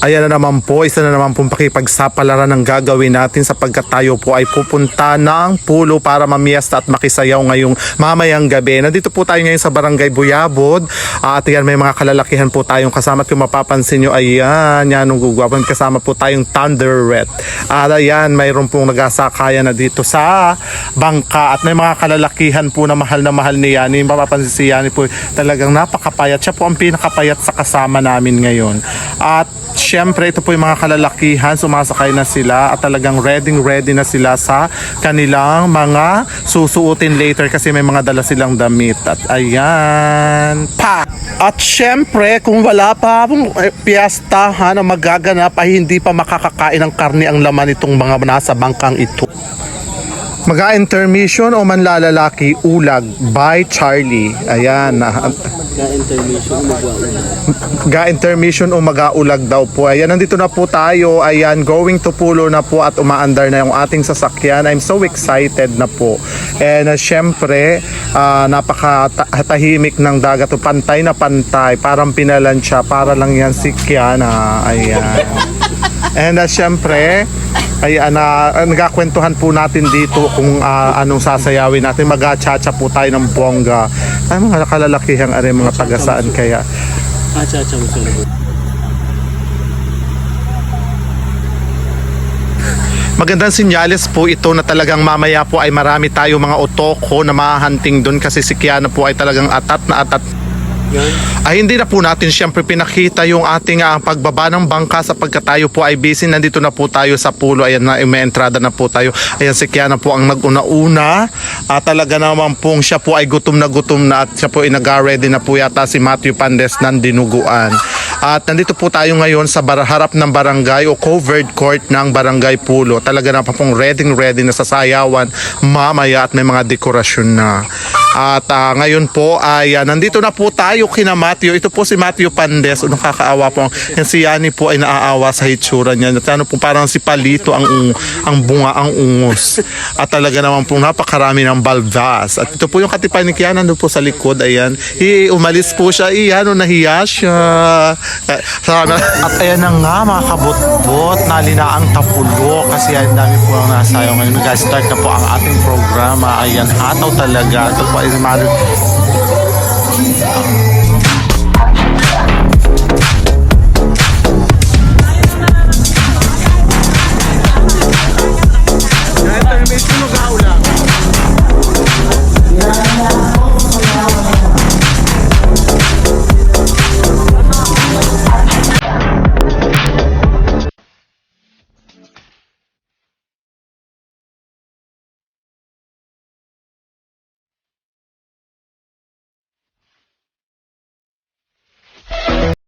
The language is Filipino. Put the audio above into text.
Ayan na naman po, isa na naman pong pakipagsapalaran ng gagawin natin sapagkat tayo po ay pupunta ng pulo para mamiesta at makisayaw ngayong mamayang gabi. Nandito po tayo ngayon sa Barangay Buyabod at yan may mga kalalakihan po tayong kasama at kung mapapansin nyo, ayan, yan nung gugwapo. May kasama po tayong Thunder Red. At ayan, mayroon pong nagasakaya na dito sa bangka at may mga kalalakihan po na mahal na mahal ni Yani. Mapapansin si Yani po talagang napakapayat. Siya po ang pinakapayat sa kasama namin ngayon. At Siyempre, ito po yung mga kalalakihan, sumasakay na sila at talagang ready ready na sila sa kanilang mga susuotin later kasi may mga dala silang damit. At ayan, pa! At siyempre, kung wala pa pong eh, piyesta ha, na magaganap ay hindi pa makakakain ng karne ang laman itong mga nasa bangkang ito. Mag-intermission o manlalalaki ulag by Charlie. Ayan. ah, Ka-intermission, magwawala. ga-intermission o mag-aulag daw po. Ayan, nandito na po tayo. Ayan, going to pulo na po at umaandar na yung ating sasakyan. I'm so excited na po. And uh, syempre, uh, napakatahimik ng dagat. O, Pantay na pantay. Parang pinalansya. Para lang yan si Kiana. Ayan. And uh, syempre, ay ana nagkakwentuhan po natin dito kung ah, anong sasayawin natin. Mag-chacha po tayo ng bongga. Ay mga kalalakihang are mga tagasaan kaya. Ah, cha-cha mo sa loob. Magandang sinyales po ito na talagang mamaya po ay marami tayo mga otoko na mahahunting doon kasi si Kiana po ay talagang atat na atat. Yan. Ay hindi na po natin siyempre pinakita yung ating ah, pagbaba ng bangka sapagkat tayo po ay busy. Nandito na po tayo sa pulo. Ayan na, may entrada na po tayo. Ayan si Kiana po ang nag-una-una. At talaga naman pong siya po ay gutom na gutom na at siya po ay nag-ready na po yata si Matthew Pandes ng dinuguan. At nandito po tayo ngayon sa bar- harap ng barangay o covered court ng barangay Pulo. Talaga na pa pong ready ready na sa sayawan mamaya at may mga dekorasyon na. At ah, ngayon po ay ah, nandito na po tayo kina Matthew. Ito po si Matthew Pandes. Ano kakaawa po. Yan si Yani po ay naaawa sa hitsura niya. At ano po parang si Palito ang ang bunga ang ungos. At talaga naman po napakarami ng baldas. At ito po yung katipan ni Kiana nandun po sa likod. Ayan. I, umalis po siya. Iyan, no, nahiya siya. Eh. At ayan na nga mga kabutbot. Nalina ang tapulo. Kasi ang dami po ang nasayaw ngayon. Guys, start na po ang ating programa. Ayan, hataw talaga. Ito po ay natin si